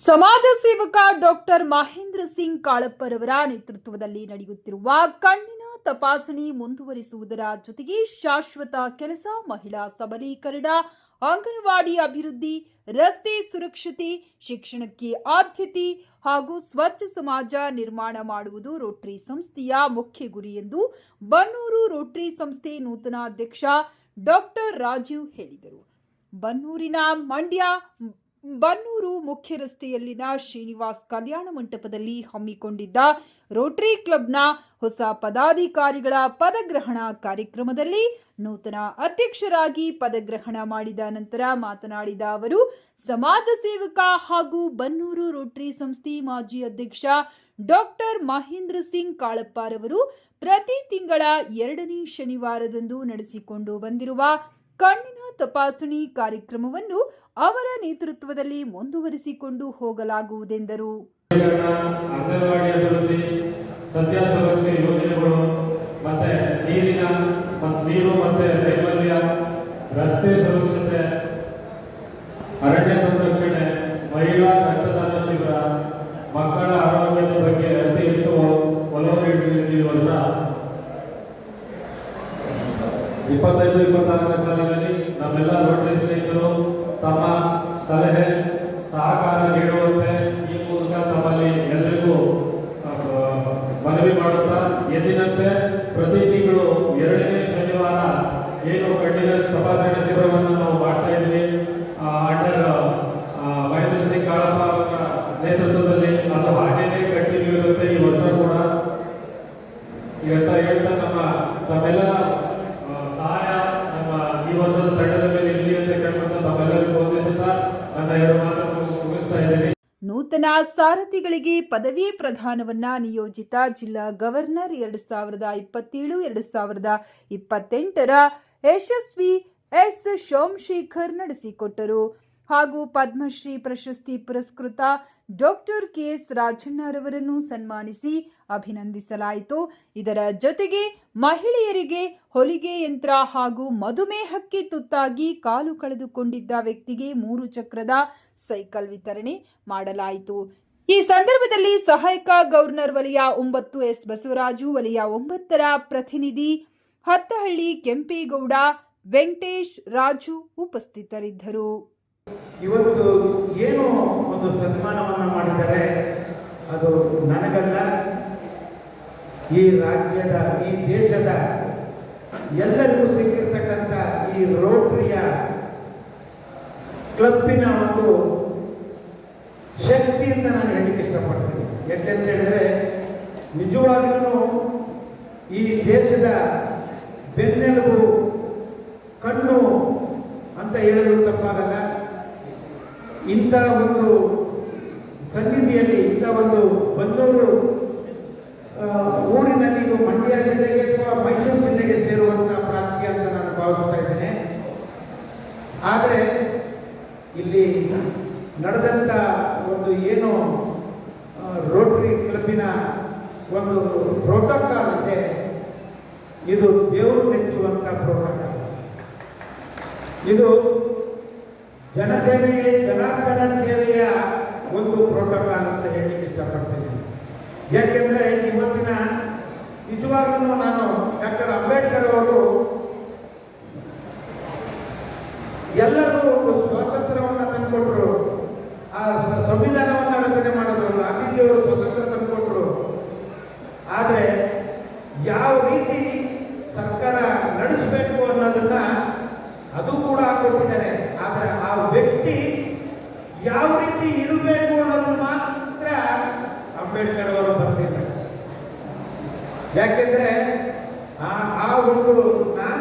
ಸಮಾಜ ಸೇವಕ ಡಾಕ್ಟರ್ ಮಹೇಂದ್ರ ಸಿಂಗ್ ಕಾಳಪ್ಪರವರ ನೇತೃತ್ವದಲ್ಲಿ ನಡೆಯುತ್ತಿರುವ ಕಣ್ಣಿನ ತಪಾಸಣೆ ಮುಂದುವರಿಸುವುದರ ಜೊತೆಗೆ ಶಾಶ್ವತ ಕೆಲಸ ಮಹಿಳಾ ಸಬಲೀಕರಣ, ಅಂಗನವಾಡಿ ಅಭಿವೃದ್ಧಿ, ರಸ್ತೆ ಸುರಕ್ಷತೆ, ಶಿಕ್ಷಣಕ್ಕೆ ಆದ್ಯತೆ ಹಾಗೂ ಸ್ವಚ್ಛ ಸಮಾಜ ನಿರ್ಮಾಣ ಮಾಡುವುದು ರೋಟರಿ ಸಂಸ್ಥೆಯ ಮುಖ್ಯ ಗುರಿ ಎಂದು ಬನ್ನೂರು ರೋಟರಿ ಸಂಸ್ಥೆ ನೂತನ ಅಧ್ಯಕ್ಷ ಡಾಕ್ಟರ್ ರಾಜೀವ್ ಹೇಳಿದರು. ಬನ್ನೂರಿನ ಮಂಡ್ಯ ಬನ್ನೂರು ಮುಖ್ಯ ರಸ್ತೆಯಲ್ಲಿನ ಶ್ರೀನಿವಾಸ್ ಕಲ್ಯಾಣ ಮಂಟಪದಲ್ಲಿ ಹಮ್ಮಿಕೊಂಡಿದ್ದ ರೋಟರಿ ಕ್ಲಬ್ನ ಹೊಸ ಪದಾಧಿಕಾರಿಗಳ ಪದಗ್ರಹಣ ಕಾರ್ಯಕ್ರಮದಲ್ಲಿ ನೂತನ ಅಧ್ಯಕ್ಷರಾಗಿ ಪದಗ್ರಹಣ ಮಾಡಿದ ನಂತರ ಮಾತನಾಡಿದ ಅವರು, ಸಮಾಜ ಸೇವಕ ಹಾಗೂ ಬನ್ನೂರು ರೋಟರಿ ಸಂಸ್ಥೆ ಮಾಜಿ ಅಧ್ಯಕ್ಷ ಡಾಕ್ಟರ್ ಮಹೇಂದ್ರ ಸಿಂಗ್ ಕಾಳಪ್ಪರವರು ಪ್ರತಿ ತಿಂಗಳ ಎರಡನೇ ಶನಿವಾರದಂದು ನಡೆಸಿಕೊಂಡು ಬಂದಿರುವ ಕಣ್ಣಿನ ತಪಾಸಣೆ ಕಾರ್ಯಕ್ರಮವನ್ನು ಅವರ ನೇತೃತ್ವದಲ್ಲಿ ಮುಂದುವರಿಸಿಕೊಂಡು ಹೋಗಲಾಗುವುದೆಂದರು. ರಸ್ತೆ ಸುರಕ್ಷತೆ ಅರಣ್ಯ ಸಂರಕ್ಷಣೆ, ಮಹಿಳಾ ರಕ್ತದಾನ ಶಿಬಿರ, ಮಕ್ಕಳ ಆರೋಗ್ಯದ ಬಗ್ಗೆ ಅತಿ ಹೆಚ್ಚು ಒಲವು ವರ್ಷ. ಇಪ್ಪತ್ತೈದು, ಇಪ್ಪತ್ತಾರನೇ ಸಾಲಿನಲ್ಲಿ ತಪಾಸಣೆ ನಾವು ಮಾಡ್ತಾ ಅಂಡರ್ ಮಹೇಂದ್ರ ಸಿಂಗ್ ನೇತೃತ್ವದಲ್ಲಿ ಅದು ಕಂಟಿನ್ಯೂ ಈ ವರ್ಷ ಕೂಡ. ಹೇಳ್ತಾ ಹೇಳ್ತಾ ನಮ್ಮ, ತಮ್ಮೆಲ್ಲ ಸಹಾಯ ನಮ್ಮ ಈ ವರ್ಷದ ತಂಡದ ಮೇಲೆ ಇರಲಿ ಅಂತ ತಮ್ಮೆಲ್ಲರಿಗೂ ನನ್ನ ಎರಡು ಮಾತನ್ನು ಮುಗಿಸ್ತಾ ನೂತನ ಸಾರಥಿಗಳಿಗೆ ಪದವಿ ಪ್ರದಾನವನ್ನ ನಿಯೋಜಿತ ಜಿಲ್ಲಾ ಗವರ್ನರ್ ಎರಡು ಸಾವಿರದ ಇಪ್ಪತ್ತೇಳು, ಎರಡು ಸಾವಿರದ ಇಪ್ಪತ್ತೆಂಟರ ಯಶಸ್ವಿ ಎಸ್. ಸೋಮಶೇಖರ್ ನಡೆಸಿಕೊಟ್ಟರು. ಹಾಗೂ ಪದ್ಮಶ್ರೀ ಪ್ರಶಸ್ತಿ ಪುರಸ್ಕೃತ ಡಾಕ್ಟರ್ ಕೆ. ಎಸ್. ರಾಜಣ್ಣರವರನ್ನು ಸನ್ಮಾನಿಸಿ ಅಭಿನಂದಿಸಲಾಯಿತು. ಇದರ ಜೊತೆಗೆ ಮಹಿಳೆಯರಿಗೆ ಹೊಲಿಗೆ ಯಂತ್ರ ಹಾಗೂ ಮಧುಮೇಹಕ್ಕೆ ತುತ್ತಾಗಿ ಕಾಲು ಕಳೆದುಕೊಂಡಿದ್ದ ವ್ಯಕ್ತಿಗೆ ಮೂರು ಚಕ್ರದ ಸೈಕಲ್ ವಿತರಣೆ ಮಾಡಲಾಯಿತು. ಈ ಸಂದರ್ಭದಲ್ಲಿ ಸಹಾಯಕ ಗವರ್ನರ್ ವಲಯ ಒಂಬತ್ತು, ಎಸ್. ಬಸವರಾಜು ವಲಯ ಒಂಬತ್ತರ ಪ್ರತಿನಿಧಿ ಹತ್ತಹಳ್ಳಿ ಕೆಂಪೇಗೌಡ ವೆಂಕಟೇಶ್ ರಾಜು ಉಪಸ್ಥಿತರಿದ್ದರು. ಇವತ್ತು ಏನು ಒಂದು ಸನ್ಮಾನವನ್ನು ಮಾಡಿದ್ದಾರೆ. ಅದು ನನಗಲ್ಲ, ಈ ರಾಜ್ಯದ, ಈ ದೇಶದ ಎಲ್ಲರಿಗೂ ಸಿಕ್ಕಿರ್ತಕ್ಕಂಥ ಈ ರೋಟರಿಯ ಕ್ಲಬ್ಬಿನ ಒಂದು ಶಕ್ತಿಯಿಂದ ನಾನು ಹೇಳಲಿಕ್ಕೆ ಇಷ್ಟಪಡ್ತೀನಿ. ಯಾಕೆಂತ ಹೇಳಿದ್ರೆ ನಿಜವಾಗ್ಲೂ ಈ ದೇಶದ ಬೆನ್ನೆಲುಬು ಕಣ್ಣು ಅಂತ ಹೇಳಿದ್ರು ತಪ್ಪಾಗಲ್ಲ. ಇಂಥ ಒಂದು ಸನ್ನಿಧಿಯಲ್ಲಿ, ಇಂಥ ಒಂದು ಬಂದವರು ಊರಿನಲ್ಲಿ ಇದು ಮಂಡ್ಯ ಜಿಲ್ಲೆಗೆ ಅಥವಾ ಮೈಸೂರು ಜಿಲ್ಲೆಗೆ ಸೇರುವಂಥ ಪ್ರಾಂತ್ಯ ಅಂತ ನಾನು ಭಾವಿಸ್ತಾ ಇದ್ದೇನೆ. ಆದರೆ ಇಲ್ಲಿ ನಡೆದಂಥ ಒಂದು ಏನು ರೋಟರಿ ಕ್ಲಬ್ಬಿನ ಒಂದು ಪ್ರೋಟೋಕಾಲ್ ಇದೆ. ಇದು ದೇವರು ಮೆಚ್ಚುವಂಥ ಪ್ರೋಟೋಕಾಲ್ ಇದು ಜನಸೇವೆಗೆ, ಜನಾರ್ದನ ಸೇವೆಯ ಒಂದು ಪ್ರೋಟೋಕಾಲ್ ಅಂತ ಹೇಳಲಿಕ್ಕೆ ಇಷ್ಟಪಡ್ತೇನೆ. ಯಾಕೆಂದ್ರೆ ಇವತ್ತಿನ ನಿಜವಾಗ್ಲೂ ನಾನು ಡಾಕ್ಟರ್ ಅಂಬೇಡ್ಕರ್ ಅವರು ಎಲ್ಲರೂ ಒಂದು ಸ್ವಾತಂತ್ರ್ಯವನ್ನು ತಂದುಕೊಟ್ರು. ಆ ಸಂವಿಧಾನವನ್ನು ರಚನೆ ಮಾಡಿದ್ರು, ಗಾಂಧೀಜಿಯವರು ಸ್ವಾತಂತ್ರ್ಯ ತಂದುಕೊಟ್ರು. ಆದರೆ ಯಾವ ರೀತಿ ಸರ್ಕಾರ ನಡೆಸಬೇಕು ಅನ್ನೋದನ್ನ ಅದು ಕೂಡ ಕೊಟ್ಟಿದ್ದಾರೆ ಆದರೆ ಆ ವ್ಯಕ್ತಿ ಯಾವ ರೀತಿ ಇರಬೇಕು ಅನ್ನೋದು ಮಾತ್ರ ಅಂಬೇಡ್ಕರ್ ಅವರು ಬರ್ತಿದ್ದಾರೆ. ಯಾಕೆಂದ್ರೆ ಆ ಒಂದು ನಾನು